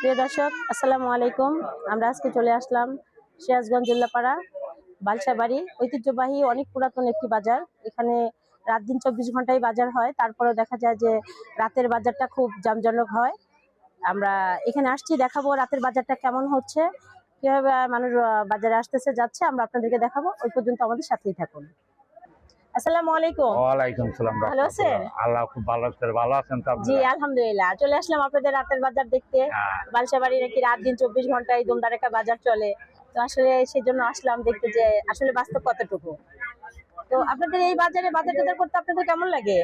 প্রিয় দর্শক, আসসালামু আলাইকুম। আমরা আজকে চলে আসলাম সিরাজগঞ্জ জুল্লাপাড়া, বালসাবাড়ি। ঐতিহ্যবাহী অনেক পুরাতন একটি বাজার। এখানে রাত দিন চব্বিশ ঘন্টায় বাজার হয়। তারপরেও দেখা যায় যে রাতের বাজারটা খুব জামজনক হয়। আমরা এখানে আসছি, দেখাবো রাতের বাজারটা কেমন হচ্ছে, কীভাবে মানুষ বাজারে আসতেছে, যাচ্ছে। আমরা আপনাদেরকে দেখাবো। ওই পর্যন্ত আমাদের সাথেই থাকুন। আসসালামু আলাইকুম। ওয়ালাইকুম সালাম ভালো আছেন? আল্লাহ খুব ভালো আছেন ভালো আছেন তো জি আলহামদুলিল্লাহ। চলে আসলাম আপনাদের রাতের বাজার দেখতে। হ্যাঁ। বালসাবাড়ি নাকি রাত দিন ঘন্টায় দুমদারেকা বাজার চলে। তো আসলে সেই জন্য আসলাম দেখতে যে আসলে বাস্তব কতটুকু। তো আপনাদের এই বাজারে বাজার টাজার করতে আপনাদের কেমন লাগে?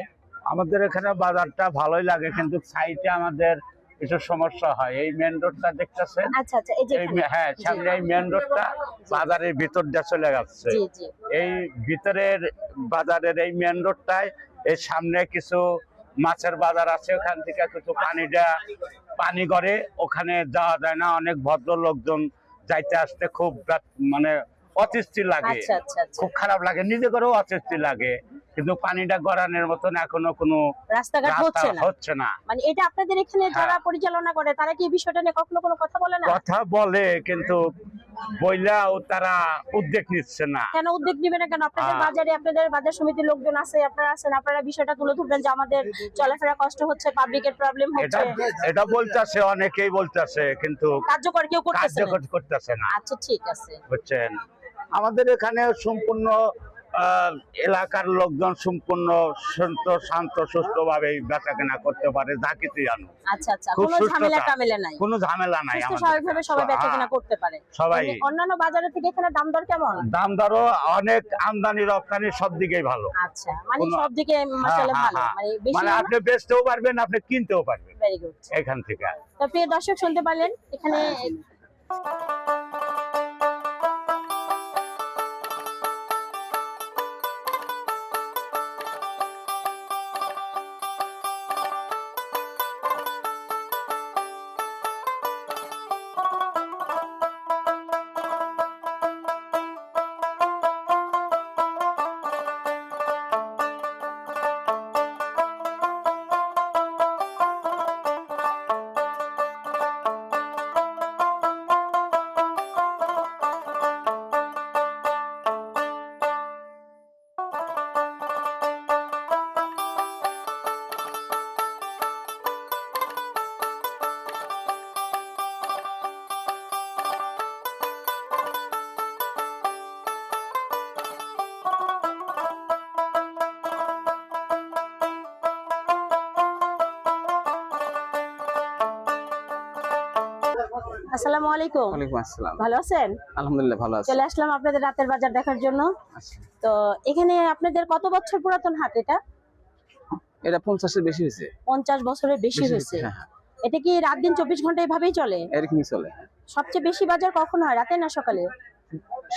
আমাদের এখানে বাজারটা ভালোই লাগে কিন্তু সাইডে আমাদের কিছু সমস্যা হয়। এই মেন রোডটা দেখতেছেন? আচ্ছা আচ্ছা হ্যাঁ সামনে এই মেন রোডটা বাজারের ভিতর দিয়ে চলে যাচ্ছে। এই ভিতরের বাজারের এই মেন রোডটায় এই সামনে কিছু মাছের বাজার আছে। ওখান থেকে কিছু পানিটা পানি করে ওখানে যাওয়া যায় না। অনেক ভদ্র লোকজন যাইতে আসতে খুব মানে অতৃষ্টি লাগে। আচ্ছা খুব খারাপ লাগে। নিজে করেও অতৃষ্টি লাগে। কিন্তু পানিটা গড়ানোর মতন এখনও কোনো রাস্তাঘাট হচ্ছে না। হচ্ছে না। মানে এটা আপনাদের এখানে যারা হ্যাঁ। পরিচালনা করে তারা কি এই বিষয়টা নিয়ে কখনো কোনো কথা বলে না? কথা বলে কিন্তু বইলাও তারা উদ্যোগ নিচ্ছে না। কেন উদ্যোগ নিবে না কেন? আপনাদের হ্যাঁ। বাজারে আপনাদের বাজার সমিতির লোকজন আছে আপনারা আছেন আপনারা বিষয়টা তুলে ধরবেন যে আমাদের চলাফেরা কষ্ট হচ্ছে পাবলিকের প্রবলেম হচ্ছে। এটা বলতেছে অনেকেই বলতেছে কিন্তু কার্যকর কেউ করতেছে না। কার্যকর করতেছে না। আচ্ছা ঠিক আছে। বুঝছেন? আমাদের এখানে সম্পূর্ণ এলাকার লোকজন সম্পূর্ণ শান্ত শান্ত সুস্থ ভাবে বেচা কেনা করতে পারে যা কিছু জানো। আচ্ছা আচ্ছা খুব কোনো সুস্থতা। ঝামেলা নাই। কোনো ঝামেলা সবাই হ্যাঁ, অন্যান্য বাজারের থেকে এখানে দাম দর কেমন? দাম দরও অনেক আমদানি রপ্তানি সব দিকেই ভালো। আচ্ছা মানে হ্যাঁ, হ্যাঁ, মানে মানে আপনি বেচতেও পারবেন আপনি কিনতেও পারবেন। এখান থেকে। প্রিয় দর্শক শুনতে পারলেন এখানে আসসালামু আলাইকুম। ওয়ালাইকুম আসসালাম। ভালো আছেন? আলহামদুলিল্লাহ ভালো আছি। চলে আসলাম আপনাদের রাতের বাজার দেখার জন্য। আচ্ছা। তো এখানে আপনাদের কত বছর পুরাতন হাট এটা? এটা পঞ্চাশের বেশি হয়েছে। পঞ্চাশ বছরের বেশি হয়েছে। হ্যাঁ হ্যাঁ। এটা কি রাত দিন চব্বিশ ঘণ্টা এভাবেই চলে? এরকমই চলে সবচেয়ে বেশি বাজার কখন হয় রাতে না সকালে?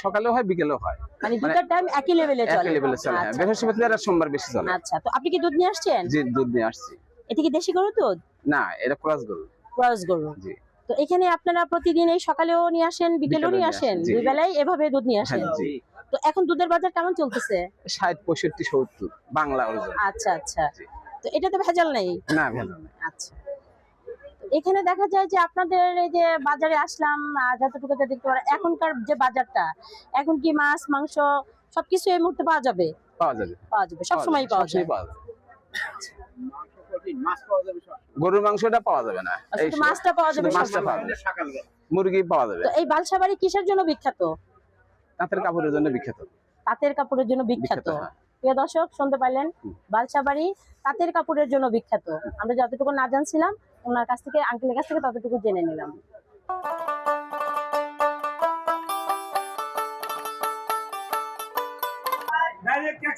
সকালেও হয় বিকেলেও হয়। মানে দুটার টাইম একই লেভেলে চলে। একই লেভেলে চলে হ্যাঁ। আচ্ছা, বৃহস্পতিবার আর সোমবার বেশি চলে। আচ্ছা তো আপনি কি দুধ নিয়ে আসছেন? জি দুধ নিয়ে আসছি। এটা কি দেশি গরু দুধ? না এটা ক্রস গরু। ক্রস গরু। জি। তো এখানে আপনারা প্রতিদিন এই সকালেও নিয়ে আসেন বিকেলেও নিয়ে আসেন। দুই বেলায় এভাবে দুধ নিয়ে হ্যাঁ আসেন তো এখন দুধের বাজার কেমন চলতেছে? ষাট পঁয়ষট্টি সত্তর বাংলা আচ্ছা আচ্ছা। তো এটাতে ভেজাল নেই? না ভেজাল নেই। আচ্ছা। তো এখানে দেখা যায় যে আপনাদের এই যে বাজারে আসলাম যতটুকু দেখতে পারে এখনকার যে বাজারটা এখন কি মাছ মাংস সবকিছু এই মুহূর্তে পাওয়া যাবে? পাওয়া যাবে। পাওয়া যাবে। সবসময় পাওয়া যাবে গরুর মাংসটা পাওয়া যাবে না। শুধু মাছটা পাওয়া যাবে মাছটা পাওয়া যাবে। মুরগি পাওয়া যাবে। এই বালসাবাড়ি কিসের জন্য বিখ্যাত? তাঁতের কাপড়ের জন্য বিখ্যাত। তাঁতের কাপড়ের জন্য বিখ্যাত। বিখ্যাত, হ্যাঁ। প্রিয় দর্শক শুনতে পাইলেন। বালসাবাড়ি তাঁতের কাপড়ের জন্য বিখ্যাত। আমরা যতটুকু না জানছিলাম ওনার কাছ থেকে আঙ্কেলের কাছ থেকে ততটুকু জেনে নিলাম।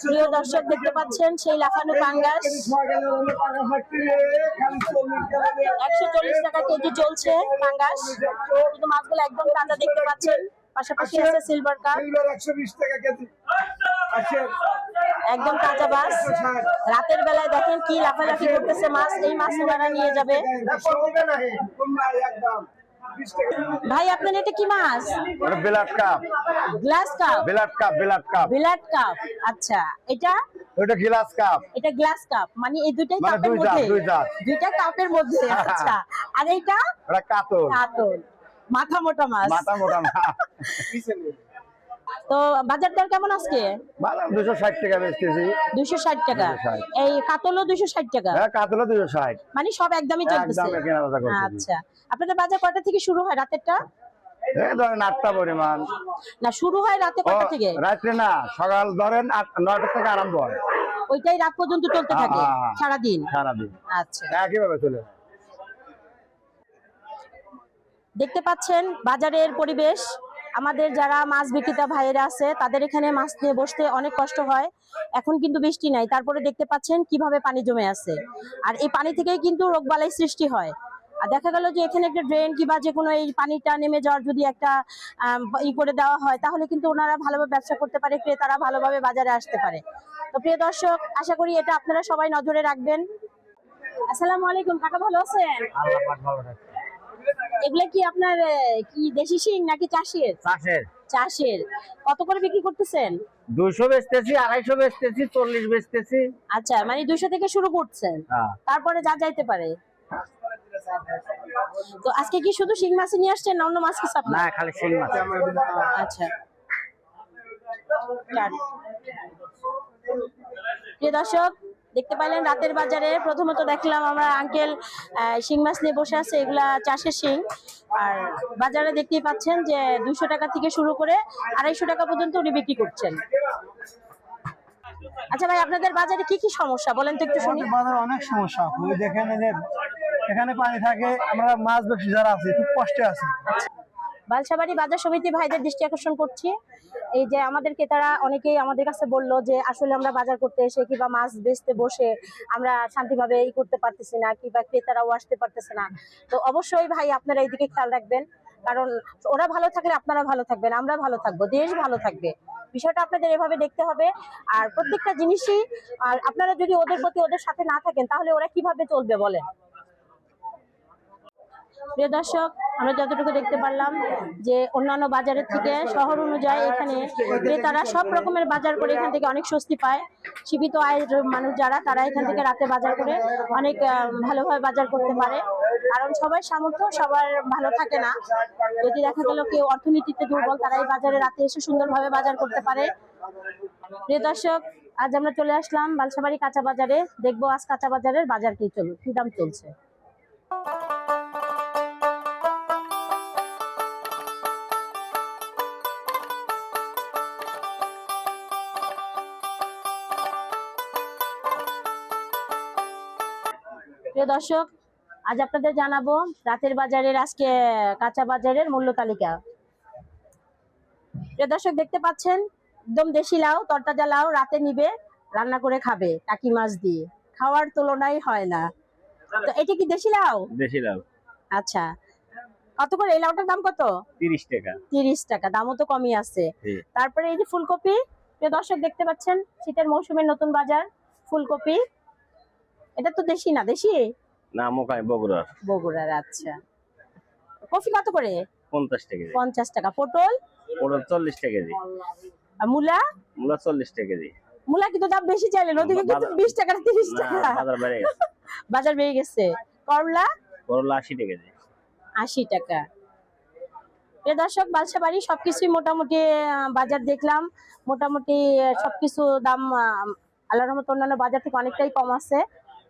প্রিয় দর্শক, দেখতে পাচ্ছেন সেই লাফানো পাঙ্গাস। একশো চল্লিশ টাকা কেজি চলছে পাঙ্গাস। কিন্তু মাছগুলো একদম তাজা দেখতে পাচ্ছেন। পাশাপাশি আছে সিলভার একদম কাঁচা মাছ। রাতের বেলায় দেখেন কি লাফালাফি করতেছে মাছ। এই মাছ নিয়ে যাবে। ভাই আপনার এটা কি মাছ? বিলাট কাপ। Glass cup? বিলাট কাপ বিলাট কাপ। বিলাট কাপ। আচ্ছা এটা? ওটা গ্লাস কাপ। এটা গ্লাস কাপ। মানে এই দুইটাই মানে কাপের মধ্যে? দুই দুইটা কাপের মধ্যে আচ্ছা। আর ওটা কাতল। কাতল। মাথা মোটা মাছ। মাথা মোটা না তো বাজার দর কেমন আজকে? দুশো ষাট টাকা বেচতেছি। দুইশো ষাট টাকা। এই কাতলও দুইশো ষাট টাকা? হ্যাঁ কাতলা দুশো ষাট। মানে সব একদমই চলতেছে। আচ্ছা। আপনাদের বাজার কয়টা থেকে শুরু হয় রাতেরটা? এই ধরেন আটটা পরিমাণ। না শুরু হয় রাতে থেকে? রাত্রে না সকাল ধরেন নয়টা থেকে আরম্ভ হয়। ওইটাই রাত পর্যন্ত চলতে থাকে? হ্যাঁ, হ্যাঁ। সারাদিন? সারাদিন। আচ্ছা। একইভাবে চলে দেখতে পাচ্ছেন বাজারের পরিবেশ। আমাদের যারা মাছ বিক্রেতা ভাইয়েরা আছে তাদের এখানে মাছ নিয়ে বসতে অনেক কষ্ট হয়। এখন কিন্তু বৃষ্টি নাই। তারপরে দেখতে পাচ্ছেন কীভাবে পানি জমে আছে। আর এই পানি থেকেই কিন্তু রোগবালাই সৃষ্টি হয়। আর দেখা গেল যে এখানে একটা ড্রেন কিংবা যে কোনো এই পানিটা নেমে যাওয়ার যদি একটা ই করে দেওয়া হয় তাহলে কিন্তু ওনারা ভালোভাবে ব্যবসা করতে পারে ক্রেতারা ভালোভাবে বাজারে আসতে পারে। তো প্রিয় দর্শক আশা করি এটা আপনারা সবাই নজরে রাখবেন। আসসালামু আলাইকুম কাকা ভালো আছেন? এগুলা কি আপনার কি দেশি শিং নাকি চাষের? চাষের। চাষের। কত করে বিক্রি করতেছেন? দুইশো বেচতেছি আড়াইশো বেচতেছি চল্লিশ বেচতেছি। আচ্ছা মানে দুইশো থেকে শুরু করছেন। হ্যাঁ। তারপরে যা যাইতে পারে। তো আজকে কি শুধু শিং মাছ নিয়ে আসছেন না অন্য মাছ কিছু না খালি শিং মাছ। আচ্ছা। প্রিয় দর্শক দেখতে পাইলেন রাতের বাজারে প্রথমত দেখলাম আমরা আঙ্কেল শিং মাছ নিয়ে বসে আছে এগুলা চাষের শিং। আর বাজারে দেখতেই পাচ্ছেন যে দুশো টাকা থেকে শুরু করে আড়াইশো টাকা পর্যন্ত উনি বিক্রি করছেন। আচ্ছা ভাই আপনাদের বাজারে কি কি সমস্যা? বলেন তো একটু শুনি। বাজারে অনেক সমস্যা। ওই দেখেন এই যে এখানে পানি থাকে, আমরা মাছ ব্যবসা যারা আছে, খুব কষ্টে আছি। বালসাবাড়ি বাজার সমিতি ভাইদের দৃষ্টি আকর্ষণ করছি। এই যে আমাদের ক্রেতারা অনেকেই আমাদের কাছে বলল যে, আসলে আমরা বাজার করতে এসে কিংবা মাছ বেচতে বসে আমরা শান্তিভাবে ই করতে পারতেছি না, কিংবা ক্রেতারাও আসতে পারতেছে না। তো অবশ্যই ভাই, আপনারা এইদিকে খেয়াল রাখবেন। কারণ ওরা ভালো থাকলে আপনারা ভালো থাকবেন, আমরা ভালো থাকব, দেশ ভালো থাকবে। বিষয়টা আপনাদের এভাবে দেখতে হবে। আর প্রত্যেকটা জিনিসই, আর আপনারা যদি ওদের প্রতি ওদের সাথে না থাকেন, তাহলে ওরা কীভাবে চলবে বলেন? প্রিয় দর্শক, আমরা যতটুকু দেখতে পারলাম যে অন্যান্য বাজারের থেকে শহর অনুযায়ী এখানে ক্রেতারা সব রকমের বাজার করে এখান থেকে অনেক স্বস্তি পায়। সীমিত আয়ের মানুষ যারা, তারা এখান থেকে রাতে বাজার করে অনেক ভালোভাবে বাজার করতে পারে। কারণ সবার সামর্থ্য সবার ভালো থাকে না। যদি দেখা গেল কেউ অর্থনীতিতে দুর্বল, তারা এই বাজারে রাতে এসে সুন্দরভাবে বাজার করতে পারে। প্রিয় দর্শক, আজ আমরা চলে আসলাম বালসাবাড়ি কাঁচা বাজারে। দেখব আজ কাঁচা বাজারের বাজার কি চল, কি দাম চলছে। প্রিয় দর্শক আজ আপনাদের জানাব রাতের বাজারের আজকে কাঁচা বাজারের মূল্য তালিকা। প্রিয় দর্শক দেখতে পাচ্ছেন একদম দেশি লাউ তরতাজা লাউ রাতে নিবে রান্না করে খাবে টাকি মাছ দিয়ে। খাওয়ার তুলনাই হয় না। তো এটা কি দেশি লাউ? দেশি লাউ। আচ্ছা। কত করে? এই লাউটার দাম কত? তিরিশ টাকা। তিরিশ টাকা দামও তো কমই আছে। তারপরে এই যে ফুলকপি প্রিয় দর্শক দেখতে পাচ্ছেন শীতের মৌসুমের নতুন বাজার ফুলকপি। এটা তো দেশি না দেশি? না মোকাই বগুড়ার বগুড়ার আচ্ছা। কফি কত করে? পঞ্চাশ টাকা কেজি। পঞ্চাশ টাকা। পটল? পটল চল্লিশ টাকা কেজি। আর মূলা? মূলা চল্লিশ টাকা কেজি। মূলা কিন্তু দাম বেশি চাইলেন ওদিকে কিন্তু বাজার- বিশ টাকা তিরিশ না টাকা। বাজার বেড়ে গেছে। বাজার বেড়ে গেছে। করলা? করলা আশি টাকা কেজি। আশি টাকা। প্রিয় দর্শক বালসা বাড়ি সবকিছুই মোটামুটি বাজার দেখলাম। মোটামুটি সবকিছু দাম আল্লাহর রহমত অন্যান্য বাজার থেকে অনেকটাই কম আছে।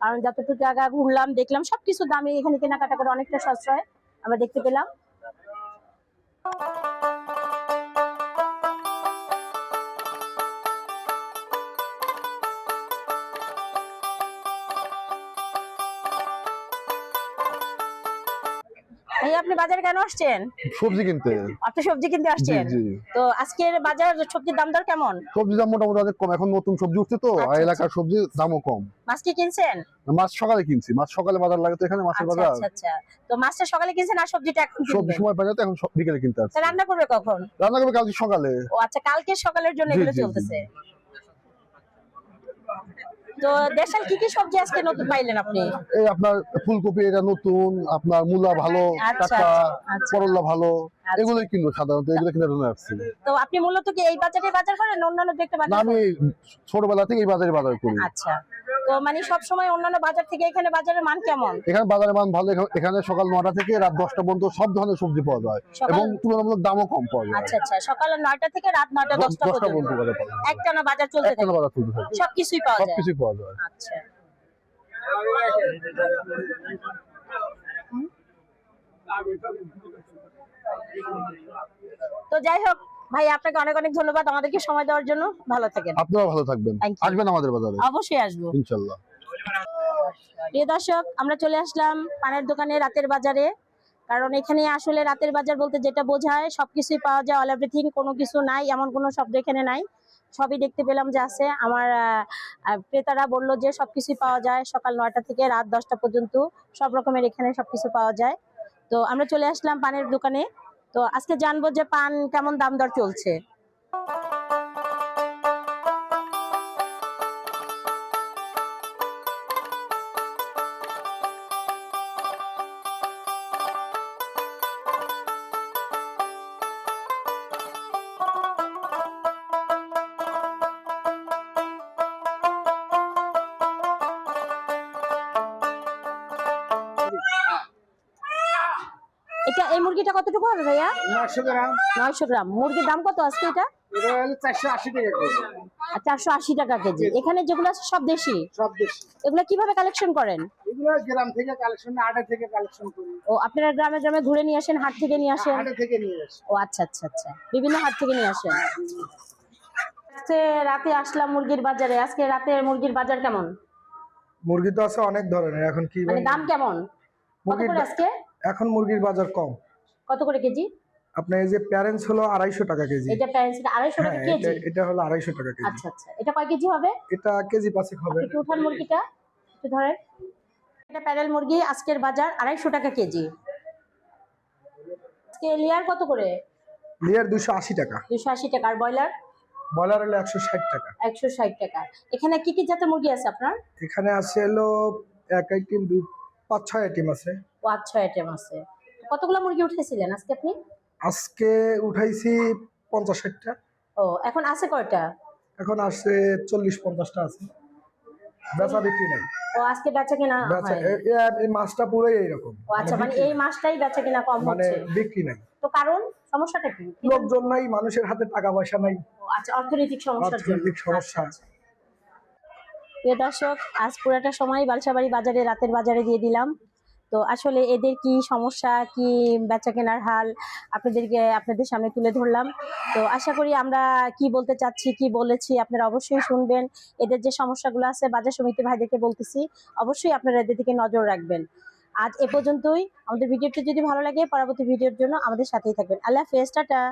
কারণ যতটুকু জায়গা ঘুরলাম, দেখলাম সবকিছু দামে এখানে কেনাকাটা করে অনেকটা সাশ্রয় আমরা দেখতে পেলাম। এই আপনি বাজারে কেন আসছেন? সবজি কিনতে। আপনি সবজি কিনতে আসছেন? জি। তো আজকের বাজার সবজির দাম দর কেমন? সবজি দাম মোটামুটি অনেক কম। এখন নতুন সবজি উঠছে তো আচ্ছা, আর এলাকার সবজির দামও কম। মাছ কি কিনছেন? মাছ সকালে কিনছি। মাছ সকালে বাজার লাগে তো এখানে মাছের আচ্ছা বাজার। আচ্ছা আচ্ছা। তো মাছটা সকালে কিনছেন আর সবজিটা এখন সবজি সময় না তো এখন বিকেলে কিনতে আসছি। রান্না করবে কখন? রান্না করবে কালকে সকালে। ও আচ্ছা কালকে সকালের জন্য এগুলো। চলতেছে। তো দেশের কি কি সবজি আজকে নতুন পাইলেন আপনি? এই আপনার ফুলকপি এটা নতুন আপনার মূলা ভালো আচ্ছা, টাকা আচ্ছা। করলা ভালো আচ্ছা। এগুলোই কিনবো সাধারণত এগুলো কিনে জন্য আসছি। তো আপনি মূলত কি এই বাজারে বাজার করেন অন্যান্য দেখতে পাচ্ছেন আমি ছোটবেলা থেকে এই বাজারে বাজার করি। আচ্ছা। তো মানে সব সময় অন্যান্য বাজার থেকে এখানে বাজারের মান কেমন? এখানে বাজারের মান ভালো। এখানে সকাল নটা থেকে রাত দশটা পর্যন্ত সব ধরনের সবজি পাওয়া যায়। এবং তুলনামূলক দামও কম পাওয়া যায়। আচ্ছা আচ্ছা। সকাল নয়টা থেকে রাত নয়টা দশটা দশটা পর্যন্ত একটানা বাজার চলতে থাকে। বাজার চলতে থাকে। সবকিছুই পাওয়া যায়। সবকিছুই পাওয়া যায়। আচ্ছা। তো যাই হোক ভাই আপনাকে অনেক অনেক ধন্যবাদ আমাদেরকে সময় দেওয়ার জন্য। ভালো থাকেন। আপনারা ভালো থাকবেন। আসবেন আমাদের বাজারে। অবশ্যই আসব। ইনশাল্লাহ। প্রিয় দর্শক আমরা চলে আসলাম পানের দোকানে রাতের বাজারে। কারণ এখানে আসলে রাতের বাজার বলতে যেটা বোঝায় সবকিছুই পাওয়া যায় অল এভরিথিং কোনো কিছু নাই এমন কোনো শব্দ এখানে নাই। সবই দেখতে পেলাম যে আছে। আমার ক্রেতারা বলল যে সবকিছুই পাওয়া যায় সকাল নয়টা থেকে রাত দশটা পর্যন্ত। সব রকমের এখানে সবকিছু পাওয়া যায়। তো আমরা চলে আসলাম পানের দোকানে। তো আজকে জানব যে পান কেমন দাম দর চলছে? মুরগিটা কতটুকু হবে ভাইয়া? নয়শো গ্রাম। মুরগির দাম কত আজকে এটা? চারশো আশি টাকা কেজি। এখানে যেগুলো আছে সব দেশি? সব দেশি। এগুলো কীভাবে কালেকশন করেন? এগুলো গ্রাম থেকে কালেকশন আটা থেকে কালেকশন করি। ও আপনারা গ্রামে গ্রামে ঘুরে নিয়ে আসেন হাট থেকে নিয়ে আসেন? আটা থেকে নিয়ে আসি। ও আচ্ছা আচ্ছা আচ্ছা। বিভিন্ন হাট থেকে নিয়ে আসেন? আজকে রাতে আসলাম মুরগির বাজারে। আজকে রাতে মুরগির বাজার কেমন? মুরগি তো আছে অনেক ধরনের। এখন কি মানে দাম কেমন? কত করে আজকে? এখন মুরগির বাজার কম। কত করে কেজি? আপনার এই যে প্যারেন্টস হলো আড়াইশো টাকা কেজি। এটা প্যারেন্টস আড়াইশো হ্যাঁ টাকা কেজি। এটা হলো আড়াইশো টাকা কেজি। আচ্ছা আচ্ছা। এটা কয় কেজি হবে? এটা কেজি পাঁচেক হবে। একটু উঠান মুরগিটা একটু ধরেন। এটা প্যারেল মুরগি আজকের বাজার আড়াইশো টাকা কেজি। আজকে লেয়ার কত করে? লিয়ার দুশো আশি টাকা। দুশো আশি টাকা। আর ব্রয়লার ব্রয়লার হলো একশো ষাট টাকা। একশো ষাট টাকা। এখানে কি কি জাতের মুরগি আছে আপনার? এখানে আছে হলো এক আইটেম দুই পাঁচ ছয় আইটেম আছে। ও আচ্ছা আইটেম আছে। কতগুলো মুরগি উঠেছিলেন আজকে আপনি? আজকে উঠাইছি পঞ্চাশ ষাটটা। ও এখন আছে কয়টা? এখন আসছে চল্লিশ পঞ্চাশটা আছে। বেচা বিক্রি নাই। ও আজকে বেচা কিনা বেচা এই মাছটা পুরোই এইরকম। ও আচ্ছা মানে এই মাসটাই বেচা কিনা কম হচ্ছে? মানে বিক্রি নাই। তো কারণ সমস্যাটা কি? লোকজন নাই মানুষের হাতে টাকা পয়সা নাই। ও আচ্ছা অর্থনৈতিক সমস্যার জন্য। অর্থনৈতিক সমস্যা। আচ্ছা, আচ্ছা। প্রিয় দর্শক আজ পুরাটা সময় বালসাবাড়ি বাজারে রাতের বাজারে দিয়ে দিলাম। তো আসলে এদের কি সমস্যা, কি বেচা কেনার হাল আপনাদেরকে, আপনাদের সামনে তুলে ধরলাম। তো আশা করি আমরা কি বলতে চাচ্ছি, কি বলেছি আপনারা অবশ্যই শুনবেন। এদের যে সমস্যাগুলো আছে, বাজার সমিতি ভাইদেরকে বলতেছি, অবশ্যই আপনারা এদের দিকে নজর রাখবেন। আজ এ পর্যন্তই। আমাদের ভিডিওটি যদি ভালো লাগে, পরবর্তী ভিডিওর জন্য আমাদের সাথেই থাকবেন। আল্লাহ হাফেজ, টাটা।